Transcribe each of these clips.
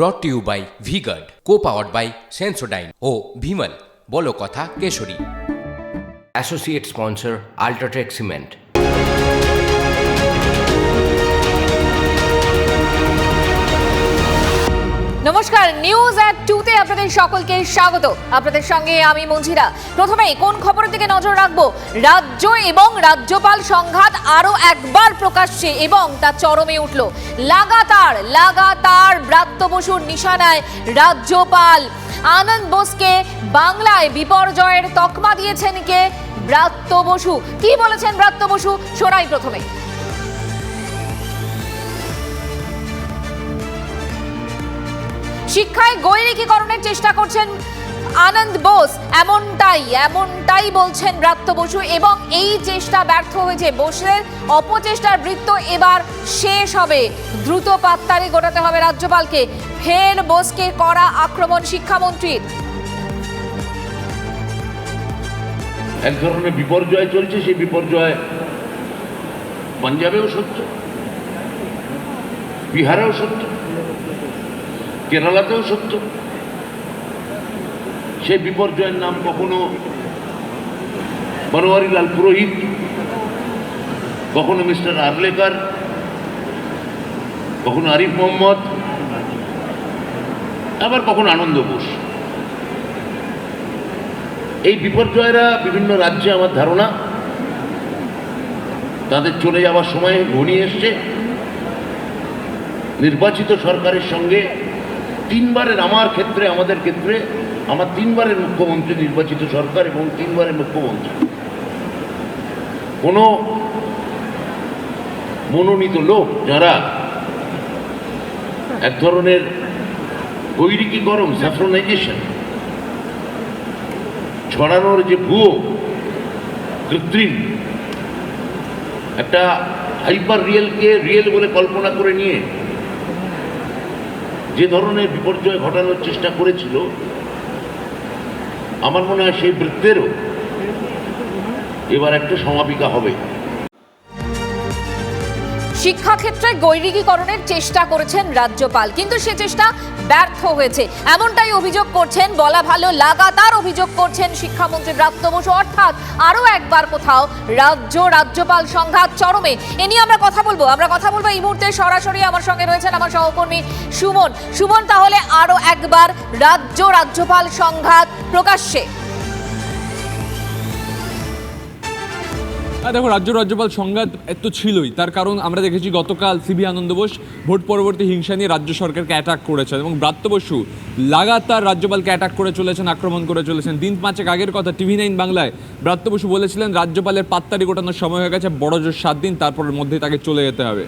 Brought to you by V Guard co powered by Sensodyne ও ভিমল বলো কথা Keshari. Associate sponsor UltraTech cement নমস্কার news at টুতে আপনাদের সকলকে স্বাগত। আপনাদের সঙ্গে আমি মঞ্জিরা। প্রথমে কোন খবরের দিকে নজর রাখব? রাজ্য এবং রাজ্যপাল সংঘাত আরও একবার প্রকাশ্যে এবং তা চরমে উঠল। লাগাতার লাগাতার ব্রাত্য বসুর নিশানায় রাজ্যপাল আনন্দ বোসকে বাংলায় বিপর্যয়ের তকমা দিয়েছেন কে? ব্রাত্য বসু। কি বলেছেন ব্রাত্য বসু? শোনাই প্রথমে। শিক্ষায় গৈরিকীকরণের চেষ্টা করছেন আনন্দ বোস। এমনটাই এমনটাই বলছেন ব্রাত্য বসু এবং এই চেষ্টা ব্যর্থ হয়েছে। বোসের অপচেষ্টার বৃত্ত এবার শেষ হবে। দ্রুত পাত্তারি গোটাতে হবে রাজ্যপালকে। ফের বোসকে করা আক্রমণ শিক্ষামন্ত্রীর। এক ধরনের বিপর্যয় চলছে, সেই বিপর্যয় পাঞ্জাবেও সত্য, বিহারেও সত্য। কেরালাতেও সত্য। সেই বিপর্যয়ের নাম কখনো বনোয়ারিলাল পুরোহিত, কখনো মিস্টার আরলেকার, কখনো আরিফ মোহাম্মদ, আবার কখনো আনন্দ বোস। এই বিপর্যয়রা বিভিন্ন রাজ্যে আমার ধারণা, তাদের চলে যাওয়ার সময় ঘনিয়ে এসছে। নির্বাচিত সরকারের সঙ্গে তিনবারের আমার ক্ষেত্রে, আমাদের ক্ষেত্রে, আমার তিনবারের মুখ্যমন্ত্রী নির্বাচিত সরকার এবং তিনবারের মুখ্যমন্ত্রী। কোনো মনোনীত লোক যারা এক ধরনের গৈরিকীকরণ স্যাফ্রোনাইজেশন ছড়ানোর যে ভুয়ো, কৃত্রিম, একটা হাইপার রিয়েলকে রিয়েল বলে কল্পনা করে নিয়ে যে ধরনের বিপর্যয় ঘটানোর চেষ্টা করেছিল, আমার মনে হয় সেই বৃত্তেরও এবার একটা সমাপিকা হবে। শিক্ষাক্ষেত্রে গৈরিকীকরণের চেষ্টা করেছেন রাজ্যপাল, কিন্তু সে চেষ্টা ব্যর্থ হয়েছে। এমনটাই অভিযোগ করছেন, বলা ভালো, লাগাতার অভিযোগ করছেন শিক্ষামন্ত্রী ব্রাত্য বসু। অর্থাৎ আরও একবার কোথাও রাজ্য, রাজ্যপাল সংঘাত চরমে। এ নিয়ে আমরা কথা বলব। আমরা কথা বলব এই মুহূর্তে সরাসরি আমার সঙ্গে রয়েছেন আমার সহকর্মী সুমন। সুমন, তাহলে আরও একবার রাজ্য, রাজ্যপাল সংঘাত প্রকাশ্যে। আর দেখো রাজ্য রাজ্যপাল সংঘাত এত ছিলই। তার কারণ আমরা দেখেছি গতকাল সিবি আনন্দ বোস ভোট পরবর্তী হিংসা নিয়ে রাজ্য সরকারকে অ্যাটাক করেছেন এবং ব্রাত্য বসু লাগাতার রাজ্যপালকে অ্যাটাক করে চলেছেন আক্রমণ করে চলেছেন। দিন পাঁচেক আগের কথা টিভি নাইন বাংলায় ব্রাত্য বসু বলেছিলেন রাজ্যপালের পাত্তারি গোটানোর সময় হয়ে গেছে বড় জোর সাত দিন তারপরের মধ্যে তাকে চলে যেতে হবে।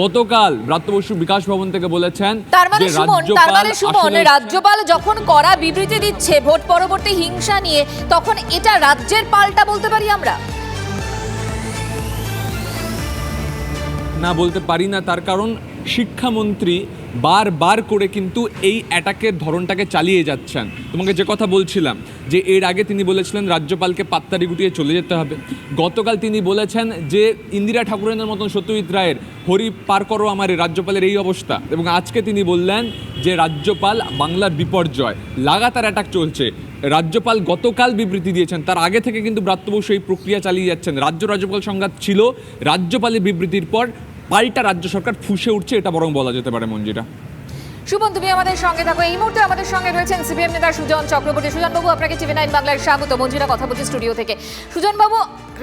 গতকাল ব্রাত্য বসু বিকাশ ভবন থেকে বলেছেন তার মানে সুমন তার মানে সুমন রাজ্যপাল যখন করা বিবৃতি দিচ্ছে ভোট পরবর্তী হিংসা নিয়ে তখন এটা রাজ্যের পাল্টা বলতে পারি আমরা? না বলতে পারি না তার কারণ শিক্ষামন্ত্রী বারবার করে কিন্তু এই অ্যাটাকের ধরনটাকে চালিয়ে যাচ্ছেন। তোমাকে যে কথা বলছিলাম, যে এর আগে তিনি বলেছিলেন রাজ্যপালকে পাত্তারি গুটিয়ে চলে যেতে হবে। গতকাল তিনি বলেছেন যে ইন্দিরা ঠাকুরের মতন সত্যজিৎ রায়ের, হরি পার করো আমার, রাজ্যপালের এই অবস্থা। এবং আজকে তিনি বললেন যে রাজ্যপাল বাংলার বিপর্যয়, লাগাতার অ্যাটাক চলছে। রাজ্যপাল গতকাল বিবৃতি দিয়েছেন, তার আগে থেকে কিন্তু ব্রাত্য বসু এই প্রক্রিয়া চালিয়ে যাচ্ছেন। রাজ্য রাজ্যপাল সংঘাত ছিল, রাজ্যপালের বিবৃতির পর পাল্টা রাজ্য সরকার ফুসে উঠছে, এটা বরং বলা যেতে পারে মঞ্জিরা। সুমন তুমি আমাদের সঙ্গে থাকো। এই মুহূর্তে আমাদের সঙ্গে রয়েছেন সিপিএম নেতা সুজন চক্রবর্তী। সুজনবাবু আপনাকে টিভি নাইন বাংলার স্বাগত। মঞ্জিরা, কথা বলছি স্টুডিও থেকে। সুজনবাবু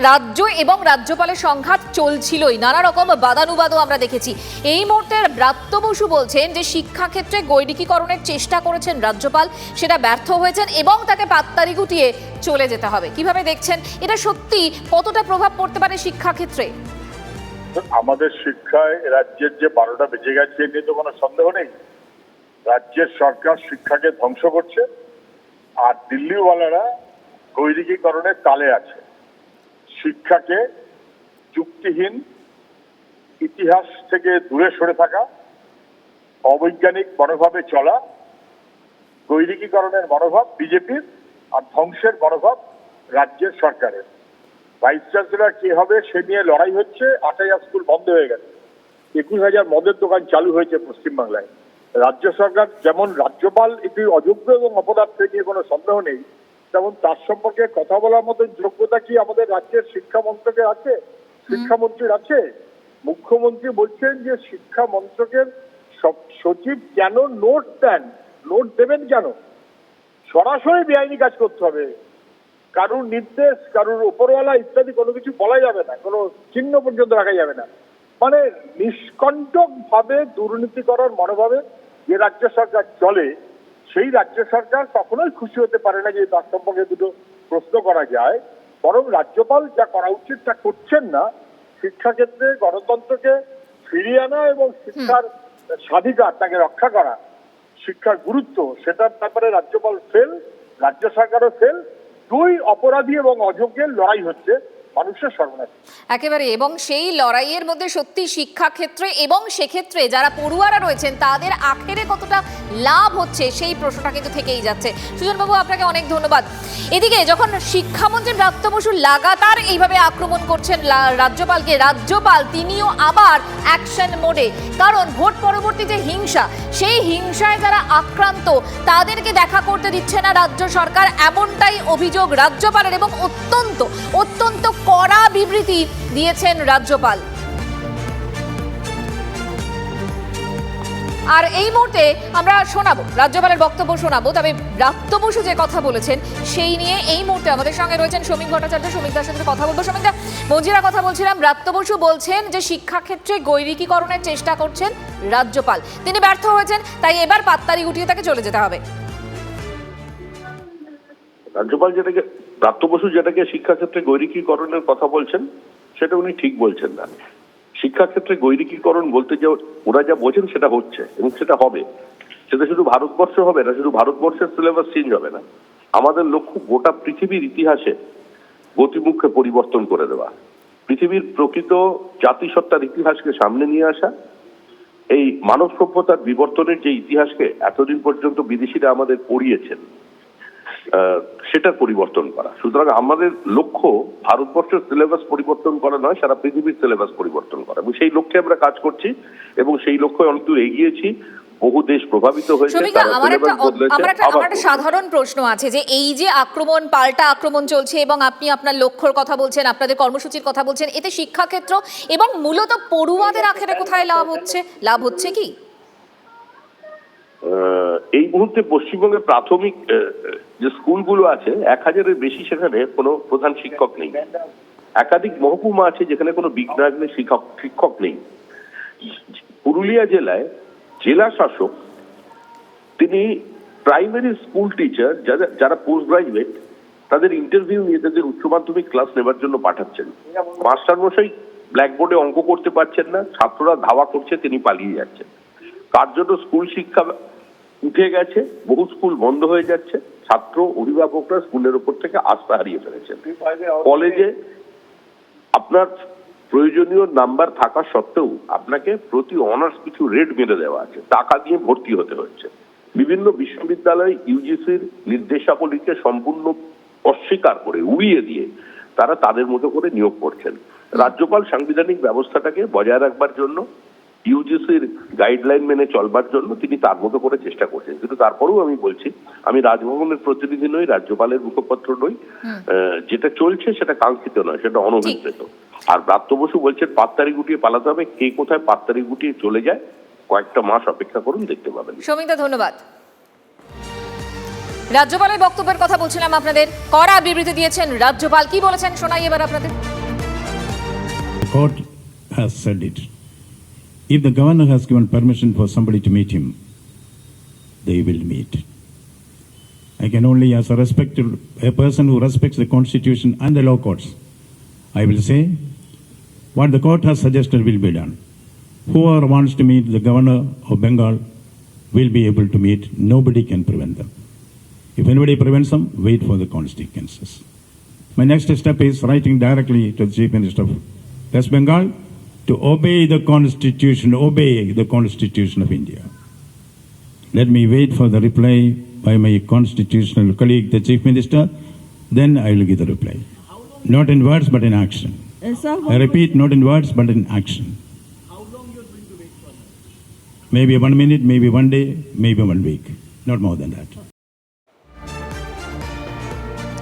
রাজ্য এবং রাজ্যপালের সংঘাত চলছিলই। নানা রকম বাদানুবাদও আমরা দেখেছি। এই মুহূর্তে ব্রাত্য বসু বলছেন যে, শিক্ষাক্ষেত্রে গৈরিকীকরণের চেষ্টা করেছেন রাজ্যপাল, সেটা ব্যর্থ হয়েছেন এবং তাকে পাত্তারি গুটিয়ে চলে যেতে হবে। কীভাবে দেখছেন? এটা সত্যি কতটা প্রভাব পড়তে পারে শিক্ষাক্ষেত্রে? আমাদের শিক্ষায় রাজ্যের যে বারোটা বেঁচে গেছে নিয়ে তো কোনো সন্দেহ নেই। রাজ্যের সরকার শিক্ষাকে ধ্বংস করছে, আর দিল্লিওয়ালারা গৈরিকীকরণের তালে আছে। শিক্ষাকে যুক্তিহীন ইতিহাস থেকে দূরে সরে থাকা, অবৈজ্ঞানিক মনোভাবে চলা, গৈরিকীকরণের মনোভাব বিজেপির, আর ধ্বংসের মনোভাব রাজ্যের সরকারের। ভাইস চ্যান্সেলর কি হবে সে নিয়ে লড়াই হচ্ছে। আটাইয়া স্কুল বন্ধ হয়ে গেছে। একুশ হাজার মদের দোকান চালু হয়েছে পশ্চিমবাংলায়। রাজ্য সরকার যেমন রাজ্যপাল একটি অযোগ্য এবং অপদার্থ নিয়ে কোনো সন্দেহ নেই তেমন তার সম্পর্কে কথা বলার মতো যোগ্যতা কি আমাদের রাজ্যের শিক্ষা মন্ত্রকের আছে? শিক্ষামন্ত্রীর আছে? মুখ্যমন্ত্রী বলছেন যে শিক্ষা মন্ত্রকের সব- সচিব কেন নোট দেন? নোট দেবেন কেন? সরাসরি বেআইনি কাজ করতে হবে। কারুর নির্দেশ কারুর উপরওয়ালা ইত্যাদি কোনো কিছু বলা যাবে না কোনো চিহ্ন পর্যন্ত রাখা যাবে না। মানে নিষ্কণ্টক ভাবে দুর্নীতি করার মনোভাবে যে রাজ্য সরকার চলে সেই রাজ্য সরকার কখনোই খুশি হতে পারে না যে তার সম্পর্কে দুটো প্রশ্ন করা যায়। বরং রাজ্যপাল যা করা উচিত তা করছেন না শিক্ষাক্ষেত্রে গণতন্ত্রকে ফিরিয়ে আনা এবং শিক্ষার স্বাধিকার তাকে রক্ষা করা শিক্ষার গুরুত্ব সেটার ব্যাপারে রাজ্যপাল ফেল রাজ্য সরকারও ফেল দুই অপরাধী এবং অযোগ্যের লড়াই হচ্ছে। মানুষের সর্বনাশ। একেবারে, এবং সেই লড়াইয়ের মধ্যে সত্যি শিক্ষাক্ষেত্রে এবং সেক্ষেত্রে যারা পড়ুয়ারা রয়েছেন, তাদের আখেরে কতটা লাভ হচ্ছে সেই প্রশ্নটা কিন্তু থেকেই যাচ্ছে। সুজনবাবু, আপনাকে অনেক ধন্যবাদ। এদিকে, যখন শিক্ষামন্ত্রী ব্রাত্য বসু লাগাতার এইভাবে আক্রমণ করছেন রাজ্যপালকে, রাজ্যপাল তিনিও আবার অ্যাকশন মোডে কারণ ভোট পরবর্তী যে হিংসা, সেই হিংসায় যারা আক্রান্ত, তাদেরকে দেখা করতে দিচ্ছে না রাজ্য সরকার। এমনটাই অভিযোগ রাজ্যপালের এবং অত্যন্ত অত্যন্ত কড়া বিবৃতি দিয়েছেন রাজ্যপাল। আর এই মুহূর্তে আমরা শোনাবো, রাজ্যপালের বক্তব্য শোনাবো, তবে ব্রাত্য বসু যে কথা বলেছেন, সেই নিয়ে এই মুহূর্তে আমাদের সঙ্গে রয়েছেন শ্রমিক ভট্টাচার্য শ্রমিক দাসের সাথে কথা বলব। শ্রমিক দা, মঞ্জিরা কথা বলছিলাম ব্রাত্য বসু বলছেন যে শিক্ষাক্ষেত্রে গৈরিকীকরণের চেষ্টা করছেন রাজ্যপাল। তিনি ব্যর্থ হয়েছেন, তাই এবার পাত্তারি গুটিয়ে তাকে চলে যেতে হবে। রাজ্যপাল যেটাকে প্রাপ্ত বসু যেটাকে শিক্ষাক্ষেত্রে গৈরিকীকরণের কথা বলছেন, সেটা উনি ঠিক বলছেন না। শিক্ষাক্ষেত্রে গৈরিকীকরণ বলতে যে ওরা যা বোঝেন সেটা হচ্ছে এবং সেটা হবে। সেটা শুধু ভারতবর্ষ হবে না, শুধু ভারতবর্ষের সিলেবাস চেঞ্জ হবে না। আমাদের লক্ষ্য গোটা পৃথিবীর ইতিহাসে গতিমুখে পরিবর্তন করে দেওয়া। পৃথিবীর প্রকৃত জাতিসত্তার ইতিহাসকে সামনে নিয়ে আসা, এই মানব সভ্যতার বিবর্তনের যে ইতিহাসকে এতদিন পর্যন্ত বিদেশিরা আমাদের পড়িয়েছেন সেটার পরিবর্তন করা। সুতরাং আমাদের লক্ষ্য ভারতবর্ষের সিলেবাস পরিবর্তন করা নয় সারা পৃথিবীর সিলেবাস পরিবর্তন করা। এবং সেই লক্ষ্যে আমরা কাজ করছি এবং সেই লক্ষ্যে অনেক দূর এগিয়েছি। বহু দেশ প্রভাবিত হয়েছে আমার একটা আমার একটা সাধারণ প্রশ্ন আছে যে এই যে আক্রমণ পাল্টা আক্রমণ চলছে এবং আপনি আপনার লক্ষ্যর কথা বলছেন আপনাদের কর্মসূচির কথা বলছেন এতে শিক্ষাক্ষেত্র এবং মূলত পড়ুয়াদের আখেরে কোথায় লাভ হচ্ছে? লাভ হচ্ছে কি? এই মুহূর্তে পশ্চিমবঙ্গের প্রাথমিক যে স্কুলগুলো আছে, এক হাজারের বেশি সেখানে কোনো প্রধান শিক্ষক নেই। একাধিক মহকুমা আছে যেখানে কোনো বিজ্ঞানের শিক্ষক শিক্ষক নেই। পুরুলিয়া জেলায় জেলা শাসক, তিনি প্রাইমারি স্কুল টিচার যারা যারা পোস্ট গ্রাজুয়েট তাদের ইন্টারভিউ নিয়ে তাদের উচ্চ মাধ্যমিক ক্লাস নেবার জন্য পাঠাচ্ছেন। মাস্টার মশাই ব্ল্যাকবোর্ডে অঙ্ক করতে পারছেন না, ছাত্ররা ধাওয়া করছে, তিনি পালিয়ে যাচ্ছেন। জন্য স্কুল শিক্ষা উঠে গেছে, বহু স্কুল বন্ধ হয়ে যাচ্ছে। ছাত্র অভিভাবকরা স্কুলের উপর থেকে আস্থা হারিয়ে ফেলেছেন। কলেজে আপনার প্রয়োজনীয় নাম্বার থাকা সত্ত্বেও আপনাকে প্রতি অনার্স কিছু রেট মেরে দেওয়া আছে টাকা দিয়ে ভর্তি হতে হচ্ছে। বিভিন্ন বিশ্ববিদ্যালয় ইউজিসির নির্দেশাবলীকে সম্পূর্ণ অস্বীকার করে উড়িয়ে দিয়ে তারা তাদের মতো করে নিয়োগ করছেন। রাজ্যপাল সাংবিধানিক ব্যবস্থাটাকে বজায় রাখবার জন্য ইউজিসির গাইডলাইন মেনে চলবার জন্য তিনি তার মতো করে চেষ্টা করছেন। কিন্তু তারপরেও আমি বলছি আমি রাজভবনের প্রতিনিধি নই রাজ্যপালের মুখপত্র নই। যেটা চলছে সেটা কাঙ্ক্ষিত নয় সেটা অনভিপ্রেত। আর ব্রাত্য বসু বলছেন পাত্তারি গুটিয়ে পালাতে হবে কে কোথায় পাত্তারি গুটিয়ে চলে যায় কয়েকটা মাস অপেক্ষা করুন দেখতে পাবেন। সৌমিকদা ধন্যবাদ। রাজ্যপালের বক্তব্যের কথা বলছিলাম আপনাদের। কড়া বিবৃতি দিয়েছেন রাজ্যপাল। কি বলেছেন শোনাই এবার আপনাদের। Court has said it. If the governor has given permission for somebody to meet him, they will meet. I can only, as a respected, a person who respects the constitution and the law courts, I will say, what the court has suggested will be done. Whoever wants to meet the governor of Bengal will be able to meet. Nobody can prevent them. If anybody prevents them, wait for the consequences. My next step is writing directly to the Chief Minister of West Bengal to obey the Constitution, obey the Constitution of India. Let me wait for the reply by my constitutional colleague, the Chief Minister, then I will give the reply. Not in words, but in action. Uh, sir, I repeat, not in words, but in action. Maybe one minute, maybe one day, maybe one week, not more than that.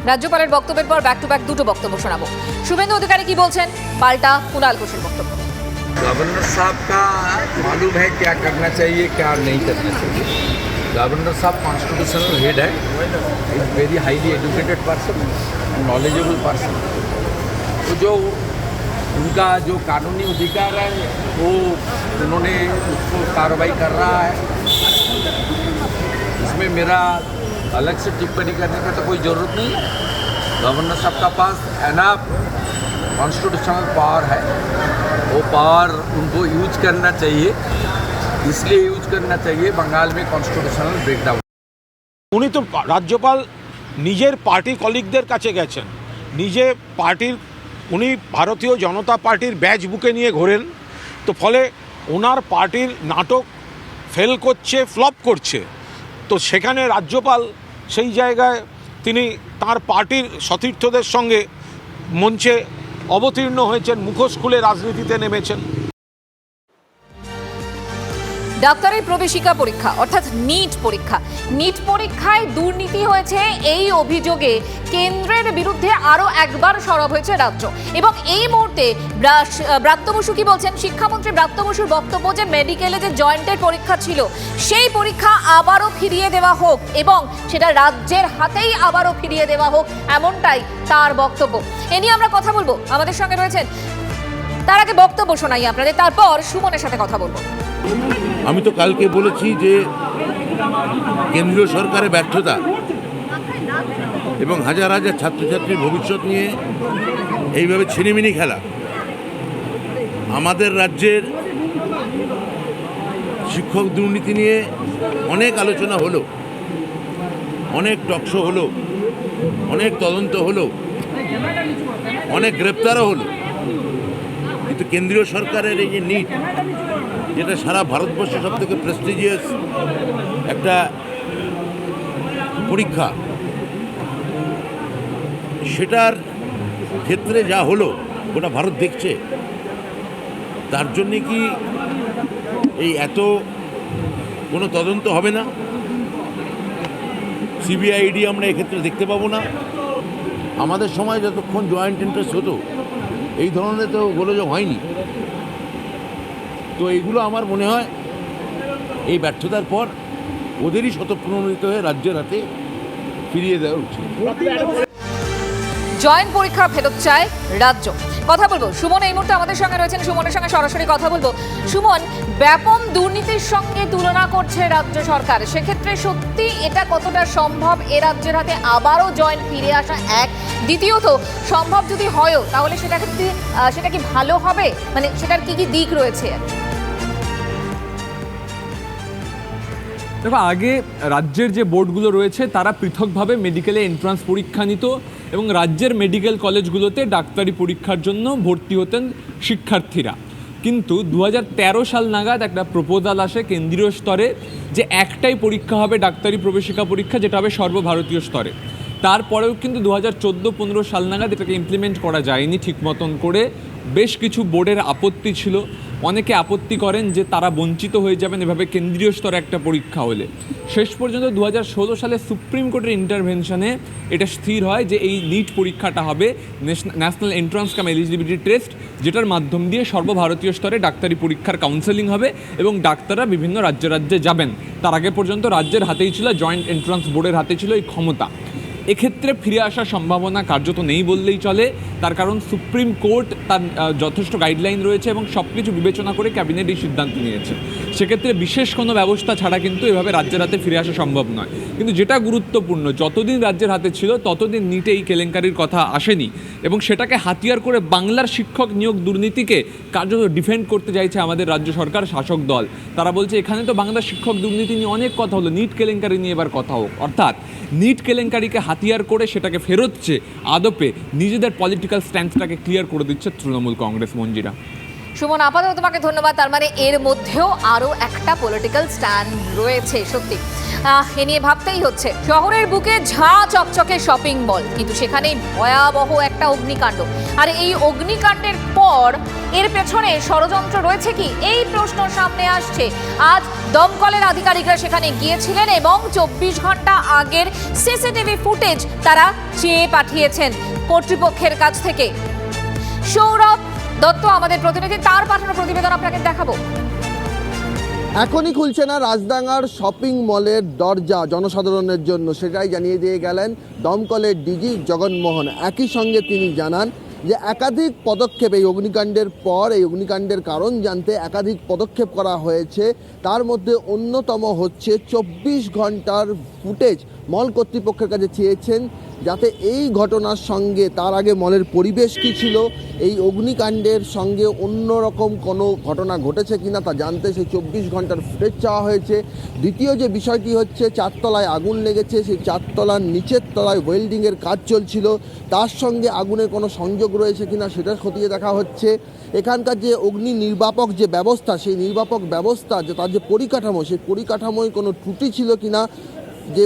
রাজ্যপালের বক্তব্যের পর back to back দুটো বক্তব্য শোনাবো শুভেন্দু অধিকারী কি বলছেন পাল্টা কুণাল ঘোষের বক্তব্য गवर्नर साहब का मालूम है क्या करना चाहिए, क्या नहीं करना चाहिए। गवर्नर साहब कॉन्स्टिट्यूशनल हेड है। Is very highly educated person knowledgeable person तो जो उनका जो कानूनी अधिकार है, वो उन्होंने उसको कार्रवाई कर रहा है। इसमें मेरा अलग से टिप्पणी करने का तो कोई ज़रूरत नहीं गवर्नर साहब का पास एनाफ कॉन्स्टिट्यूशनल पावर है वो पावर उनको यूज करना चाहिए इसलिए यूज करना चाहिए बंगाल में कॉन्स्टिट्यूशनल ब्रेकडाउन উনি তো রাজ্যপাল নিজের পার্টি কলিগদের কাছে গেছেন নিজে পার্টির উনি ভারতীয় জনতা পার্টির ব্যাচ বুকে নিয়ে ঘোরেন তো ফলে ওনার পার্টির নাটক ফেল করছে ফ্লপ করছে তো সেখানে রাজ্যপাল সেই জায়গায় তিনি তার পার্টির সতীর্থদের সঙ্গে মঞ্চে অবতীর্ণ হয়েছেন মুখোশ খুলে রাজনীতিতে নেমেছেন। ডাক্তারের প্রবেশিকা পরীক্ষা, অর্থাৎ নিট পরীক্ষা। নিট পরীক্ষায় দুর্নীতি হয়েছে এই অভিযোগে কেন্দ্রের বিরুদ্ধে আরও একবার সরব হয়েছে রাজ্য। এবং এই মুহূর্তে ব্রা- ব্রাত্য বসু কি বলছেন? শিক্ষামন্ত্রী ব্রাত্য বসুর বক্তব্য যে মেডিকেলে যে জয়েন্টের পরীক্ষা ছিল, সেই পরীক্ষা আবারও ফিরিয়ে দেওয়া হোক এবং সেটা রাজ্যের হাতেই আবারও ফিরিয়ে দেওয়া হোক, এমনটাই তার বক্তব্য। এ নিয়ে আমরা কথা বলব। আমাদের সঙ্গে রয়েছেন, তার আগে বক্তব্য শোনাই আপনাদের। তারপর সুমনের সাথে কথা বলব। আমি তো কালকে বলেছি যে কেন্দ্রীয় সরকারের ব্যর্থতা এবং হাজার হাজার ছাত্রছাত্রীর ভবিষ্যৎ নিয়ে এইভাবে ছিনিমিনি খেলা। আমাদের রাজ্যের শিক্ষক দুর্নীতি নিয়ে অনেক আলোচনা হলো, অনেক টকশো হলো, অনেক তদন্ত হলো, অনেক গ্রেপ্তারও হলো। কিন্তু কেন্দ্রীয় সরকারের এই যে নিট যেটা সারা ভারতবর্ষে সব থেকে প্রেস্টিজিয়াস একটা পরীক্ষা। সেটার ক্ষেত্রে যা হলো, গোটা ভারত দেখছে, তার জন্যে কি এই এত কোনো তদন্ত হবে না? সিবিআইডি আমরা এক্ষেত্রে দেখতে পাবো না। আমাদের সময় যতক্ষণ জয়েন্ট ইন্টারেস্ট হতো, এই ধরনের তো গোলযোগ হয়নি। তো এইগুলো আমার মনে হয় এই ব্যর্থতার পর ওদেরই শতপ্রণোদিত হয়ে রাজ্যের হাতে ফিরিয়ে দেওয়া উচিত। জয়েন্ট পরীক্ষা ফেরত চায় রাজ্য। কথা বলব। সুমন এই মুহূর্তে আমাদের সঙ্গে রয়েছেন। সুমনের সঙ্গে সরাসরি কথা বলব। সুমন ব্যাপক দুর্নীতির সঙ্গে তুলনা করছে রাজ্য সরকার। সেক্ষেত্রে সত্যি এটা কতটা সম্ভব? এ রাজ্যের হাতে আবারও জয়েন্ট ফিরে আসা এক। দ্বিতীয়ত, সম্ভব যদি হয়ও, তাহলে সেটা সেটা কি ভালো হবে? মানে সেটার কি কি দিক রয়েছে? দেখো, আগে রাজ্যের যে বোর্ডগুলো রয়েছে, তারা পৃথকভাবে মেডিকেলে এন্ট্রান্স পরীক্ষা নিত এবং রাজ্যের মেডিকেল কলেজগুলোতে ডাক্তারি পরীক্ষার জন্য ভর্তি হতেন শিক্ষার্থীরা। কিন্তু দু হাজার তেরো সাল নাগাদ একটা প্রপোজাল আসে কেন্দ্রীয় স্তরে যে একটাই পরীক্ষা হবে ডাক্তারি প্রবেশিকা পরীক্ষা, যেটা হবে সর্বভারতীয় স্তরে। তারপরেও কিন্তু দু হাজার চোদ্দ পনেরো সাল নাগাদ এটাকে ইমপ্লিমেন্ট করা যায়নি ঠিক মতন করে। বেশ কিছু বোর্ডের আপত্তি ছিল। অনেকে আপত্তি করেন যে তারা বঞ্চিত হয়ে যাবেন এভাবে কেন্দ্রীয় স্তরে একটা পরীক্ষা হলে। শেষ পর্যন্ত দু হাজার ষোলো সালে সুপ্রিম কোর্টের ইন্টারভেনশনে এটা স্থির হয় যে এই নিট পরীক্ষাটা হবে। National entrance cum eligibility test যেটার মাধ্যম দিয়ে সর্বভারতীয় স্তরে ডাক্তারি পরীক্ষার কাউন্সেলিং হবে এবং ডাক্তাররা বিভিন্ন রাজ্যে রাজ্যে যাবেন। তার আগে পর্যন্ত রাজ্যের হাতেই ছিল জয়েন্ট এন্ট্রান্স বোর্ডের হাতে ছিল এই ক্ষমতা। এক্ষেত্রে ফিরে আসার সম্ভাবনা কার্যত নেই বললেই চলে। তার কারণ সুপ্রিম কোর্ট তার যথেষ্ট গাইডলাইন রয়েছে এবং সব কিছু বিবেচনা করে ক্যাবিনেট এই সিদ্ধান্ত নিয়েছে। সেক্ষেত্রে বিশেষ কোনো ব্যবস্থা ছাড়া কিন্তু এভাবে রাজ্যের হাতে ফিরে আসা সম্ভব নয়। কিন্তু যেটা গুরুত্বপূর্ণ, যতদিন রাজ্যের হাতে ছিল, ততদিন নিটে এই কেলেঙ্কারির কথা আসেনি এবং সেটাকে হাতিয়ার করে বাংলার শিক্ষক নিয়োগ দুর্নীতিকে কার্যত ডিফেন্ড করতে চাইছে আমাদের রাজ্য সরকার, শাসক দল। তারা বলছে, এখানে তো বাংলার শিক্ষক দুর্নীতি নিয়ে অনেক কথা হলো, নিট কেলেঙ্কারি নিয়ে এবার কথা হোক। অর্থাৎ নিট কেলেঙ্কারিকে হাতিয়ার করে সেটাকে ফেরোচ্ছে আদপে নিজেদের পলিটিক্যাল স্ট্যান্ডটাকে ক্লিয়ার করে দিচ্ছে তৃণমূল কংগ্রেস মঞ্জিরা। সুমন, আপাতত তোমাকে ধন্যবাদ। তার মানে এর মধ্যেও আরও একটা পলিটিক্যাল স্ট্যান্ড রয়েছে, সত্যি। এ নিয়ে ভাবতেই হচ্ছে। শহরের বুকে ঝাঁ চকচকে শপিং মল কিন্তু সেখানেই ভয়াবহ একটা অগ্নিকাণ্ড। আর এই অগ্নিকাণ্ডের পর এর পেছনে ষড়যন্ত্র রয়েছে কি? এই প্রশ্ন সামনে আসছে। আজ দমকলের আধিকারিকরা সেখানে গিয়েছিলেন এবং চব্বিশ ঘণ্টা আগের সিসিটিভি ফুটেজ তারা চেয়ে পাঠিয়েছেন কর্তৃপক্ষের কাছ থেকে। সৌরভ দত্ত, আমাদের প্রতিনিধি, তার পাঠানো প্রতিবেদন আপনাকে দেখাবো। এখনই খুলছে না রাজডাঙ্গার শপিং মলের দরজা জনসাধারণের জন্য। সেটাই জানিয়ে দিয়ে গেলেন দমকলের ডিজি জগনমোহন। একই সঙ্গে তিনি জানান যে একাধিক পদক্ষেপ, এই অগ্নিকাণ্ডের পর, এই অগ্নিকাণ্ডের কারণ জানতে একাধিক পদক্ষেপ করা হয়েছে। তার মধ্যে অন্যতম হচ্ছে চব্বিশ ঘণ্টার ফুটেজ। মল কর্তৃপক্ষের কাছে চেয়েছেন যাতে এই ঘটনার সঙ্গে তার আগে মলের পরিবেশ কী ছিল, এই অগ্নিকাণ্ডের সঙ্গে অন্য রকম কোনো ঘটনা ঘটেছে কিনা তা জানতে সেই চব্বিশ ঘণ্টার ফুটেজ চাওয়া হয়েছে। দ্বিতীয় যে বিষয়টি হচ্ছে, চারতলায় আগুন লেগেছে, সেই চারতলার নিচের তলায় ওয়েল্ডিংয়ের কাজ চলছিল। তার সঙ্গে আগুনের কোনো সংযোগ রয়েছে কিনা সেটা খতিয়ে দেখা হচ্ছে। এখানকার যে অগ্নি নির্বাপক যে ব্যবস্থা, সেই নির্বাপক ব্যবস্থা, যে তার যে পরিকাঠামো, সেই পরিকাঠামোয় কোনো ত্রুটি ছিল কিনা যে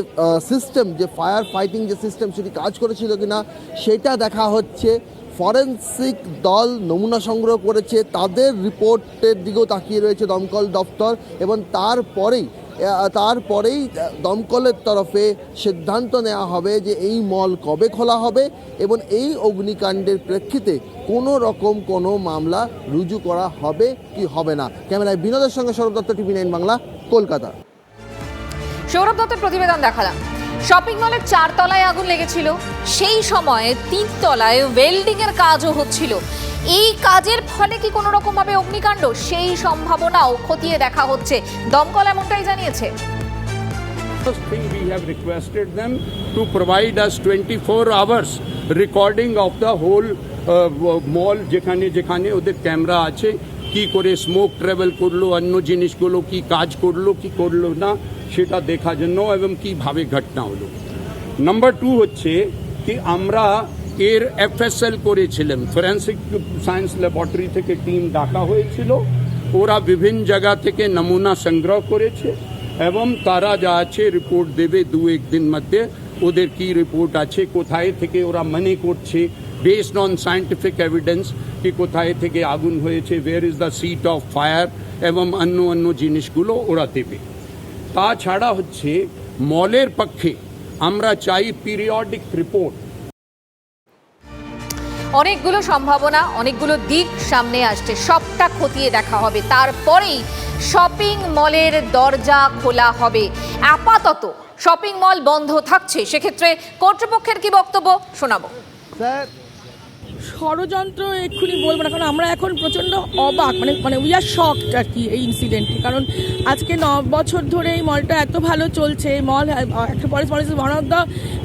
সিস্টেম যে ফায়ার ফাইটিং যে সিস্টেম সেটি কাজ করেছিল কিনা, সেটা দেখা হচ্ছে। ফরেন্সিক দল নমুনা সংগ্রহ করেছে, তাদের রিপোর্টের দিকেও তাকিয়ে রয়েছে দমকল দপ্তর এবং তারপরেই তারপরেই দমকলের তরফে সিদ্ধান্ত নেওয়া হবে যে এই মল কবে খোলা হবে এবং এই অগ্নিকাণ্ডের প্রেক্ষিতে কোনো রকম কোনো মামলা রুজু করা হবে কি হবে না। ক্যামেরায় বিনোদের সঙ্গে সৌরভ দত্ত, টিভি নাইন বাংলা, কলকাতা। সৌরভ দত্তের প্রতিবেদন দেখালাম। শপিং মলের চারতলায় আগুন লেগেছিল। সেই সময়ে তিনতলায় ওয়েল্ডিং এর কাজও হচ্ছিল। এই কাজের ফলে কি কোনো রকম ভাবে অগ্নিকাণ্ড? সেই সম্ভাবনাও খতিয়ে দেখা হচ্ছে। দমকল এমনটাই জানিয়েছে। First thing we have requested them to provide us 24 hours recording of the whole uh, যেখানে যেখানে ওদের ক্যামেরা আছে। কি করে স্মোক ট্রাভেল করল অন্য জিনিসগুলো কি কাজ করল কি করল না। সেটা দেখার জন্য এবং কীভাবে ঘটনা হলো। নাম্বার টু হচ্ছে কি আমরা এর এফএসএল করেছিলাম। ফরেন্সিক সায়েন্স ল্যাবরেটরি থেকে টিম ডাকা হয়েছিল। ওরা বিভিন্ন জায়গা থেকে নমুনা সংগ্রহ করেছে এবং তারা যা আছে রিপোর্ট দেবে দু এক দিন মধ্যে। ওদের কি রিপোর্ট আছে, কোথায় থেকে ওরা মনে করছে বেসড অন সায়েন্টিফিক এভিডেন্স কি কোথায় থেকে আগুন হয়েছে where is the seat of fire এবং অন্য অন্য জিনিসগুলো ওরা দেবে। তাছাড়া হচ্ছে মলের পক্ষে আমরা চাই পিরিয়ডিক রিপোর্ট অনেকগুলো সম্ভাবনা অনেকগুলো দিক সামনে আসছে। সবটা খতিয়ে দেখা হবে। তারপরেই শপিং মলের দরজা খোলা হবে। আপাতত শপিং মল বন্ধ থাকছে। সেক্ষেত্রে কর্তৃপক্ষের কি বক্তব্য? শোনাবো। স্যার ষড়যন্ত্র এক্ষুনি বলব না, কারণ আমরা এখন প্রচণ্ড অবাক মানে মানে উই আর শকড আর কি এই ইনসিডেন্টে কারণ আজকে ন বছর ধরে এই মলটা এত ভালো চলছে মল একটা পরে mall is one of the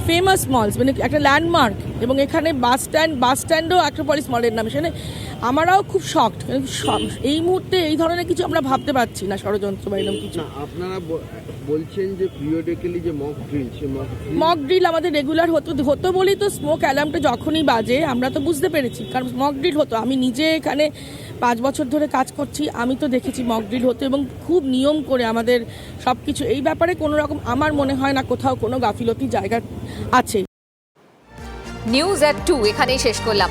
famous malls মানে একটা ল্যান্ডমার্ক এবং এখানে বাস স্ট্যান্ড বাস স্ট্যান্ডও একটা পরে মলের নাম, সেখানে আমরাও খুব শকড এই মুহূর্তে এই ধরনের কিছু আমরা ভাবতে পারছি না ষড়যন্ত্র বা এরকম কিছু। আপনারা বলছেন যে পিরিয়ডিক্যালি যে মক ড্রিল সে মক ড্রিল আমাদের রেগুলার হতো হতো বলেই তো স্মোক অ্যালার্মটা যখনই বাজে আমরা তো বুঝতে পেরেছি। কারণ মক ড্রিল হতো। আমি নিজে এখানে পাঁচ বছর ধরে কাজ করছি আমি তো দেখেছি মক ড্রিল হতো এবং খুব নিয়ম করে আমাদের সব কিছু এই ব্যাপারে কোনো রকম আমার মনে হয় না কোথাও কোনো গাফিলতি জায়গা আছে। নিউজ এট টু এখানেই শেষ করলাম।